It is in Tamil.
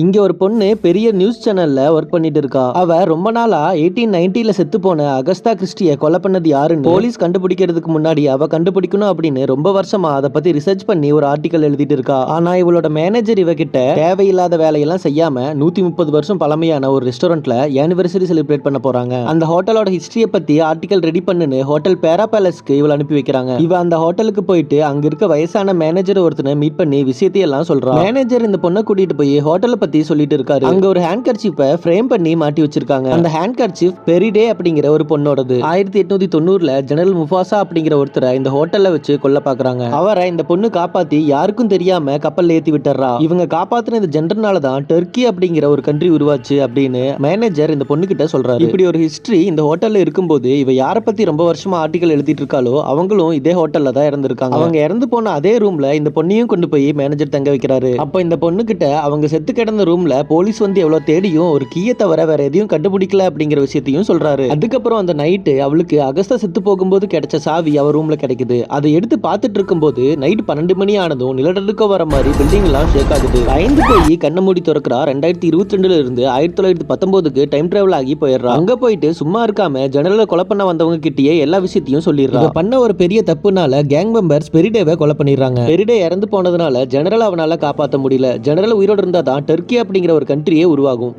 இங்க ஒரு பொண்ணு பெரிய நியூஸ் சேனல்ல ஒர்க் பண்ணிட்டு இருக்கா. அவ ரொம்ப நாளா எயிட்டீன் நைன்டில செத்து போன அகஸ்தா கிறிஸ்டிய கொலை பண்ணது யாருன்னு போலீஸ் கண்டுபிடிக்கிறதுக்கு முன்னாடி அவ கண்டுபிடிக்கணும் அப்படின்னு ரொம்ப வருஷமா அதை பத்தி ரிசர்ச் பண்ணி ஒரு ஆர்டிக்கல் எழுதிட்டு இருக்கா. ஆனா இவளோட மேனேஜர் இவகிட்ட தேவையில்லாத வேலையெல்லாம் செய்யாம நூத்தி முப்பது வருஷம் பழமையான ஒரு ரெஸ்டாரண்ட்ல ஆனிவர்சரி செலிப்ரேட் பண்ண போறாங்க. அந்த ஹோட்டலோட ஹிஸ்டரிய பத்தி ஆர்டிக்கல் ரெடி பண்ணுன்னு ஹோட்டல் பேரா பேலஸ்க்கு இவளை அனுப்பி வைக்கிறாங்க. இவ அந்த ஹோட்டலுக்கு போயிட்டு அங்க இருக்க வயசான மேனேஜர் ஒருத்தனை மீட் பண்ணி விஷயத்தையெல்லாம் சொல்றான் மேனேஜர் இந்த பொண்ணை கூட்டிட்டு போய் ஹோட்டலை பத்தி சொல்லிட்டு இருக்காரு. அங்க ஒரு ஹேண்ட் கர்ச்சீப்பை ஃப்ரேம் பண்ணி மாட்டி வச்சிருக்காங்க. அந்த ஹேண்ட் கர்ச்சீப் பெரிடே அப்படிங்கிற ஒரு பொண்ணோடது. ஆயிரத்தி எட்நூத்தி தொண்ணூறுல ஜெனரல் முஃபாசா அப்படிங்கிற ஒருத்தரை இந்த ஹோட்டல்ல வச்சு கொல்ல பாக்குறாங்க. அவரை இந்த பொண்ணு காப்பாத்தி யாருக்கும் தெரியாம கப்பல் ஏத்தி விட்டுறா இவங்க காப்பாத்துன இந்த ஜென்டர்னால தான் டெர்க்கி அப்படிங்கிற ஒரு கண்ட்ரி உருவாச்சு அப்படின்னு மேனேஜர் இந்த பொண்ணு கிட்ட சொல்றாரு. இப்படி ஒரு ஹிஸ்டரி இந்த ஹோட்டல்ல இருக்கும்போது இவ யாரை பத்தி ரொம்ப வருஷமா ஆர்டிகல் எழுதிட்டு இருக்காளோ அவங்களும் இதே ஹோட்டல்ல தான் இறந்துருக்காங்க. அவங்க இறந்து போன அதே ரூம்ல இந்த பொண்ணையும் கொண்டு போய் மேனேஜர் தங்க வைக்கிறாரு. அப்ப இந்த பொண்ணு கிட்ட அவங்க செத்து கிடந்த ரூம்ல போலீஸ் வந்து எவ்வளவு தேடியும் ஒரு கீயை தவிர வேற எதையும் கண்டுபிடிக்கல அப்படிங்கிற விஷயத்தையும் சொல்றாரு. அதுக்கப்புறம் அந்த நைட்டு அவளுக்கு அகஸ்தா செத்து போகும்போது கிடைச்ச சாவி அவ ரூம்ல கிடைக்குது. அதை எடுத்து பார்த்துட்டு இருக்கும்போது நைட் பன்னெண்டு மணி ஆனதும் நிலநடுக்கம் வர மாதிரி பில்டிங் எல்லாம் ஷேக் ஆகுது. பயந்து போய் கண்ணை மூடி திறக்கிறா. ரெண்டாயிரத்தி இருபத்தி ரெண்டுல இருந்து ஆயிரத்தி தொள்ளாயிரத்தி பத்தொன்பதுக்கு டைம் டிராவல் ஆகி போயிடுறா. அங்க போயிட்டு சும்மா இருக்காம ஜெனரல கொலை பண்ண வந்தவங்க கிட்டயே எல்லா விஷயத்தையும் சொல்லிடுறா. பண்ண ஒரு பெரிய தப்புனால கேங் மெம்பர்ஸ் பெரிடேவை கொலை பண்ணிடுறாங்க. பெரிடே இறந்து போனதுனால ஜெனரல் அவனால காப்பாற்ற முடியல. ஜெனரல் உயிரோடு இருந்தா தான் டர்க்கி அப்படிங்கிற ஒரு கண்ட்ரியே உருவாகும்.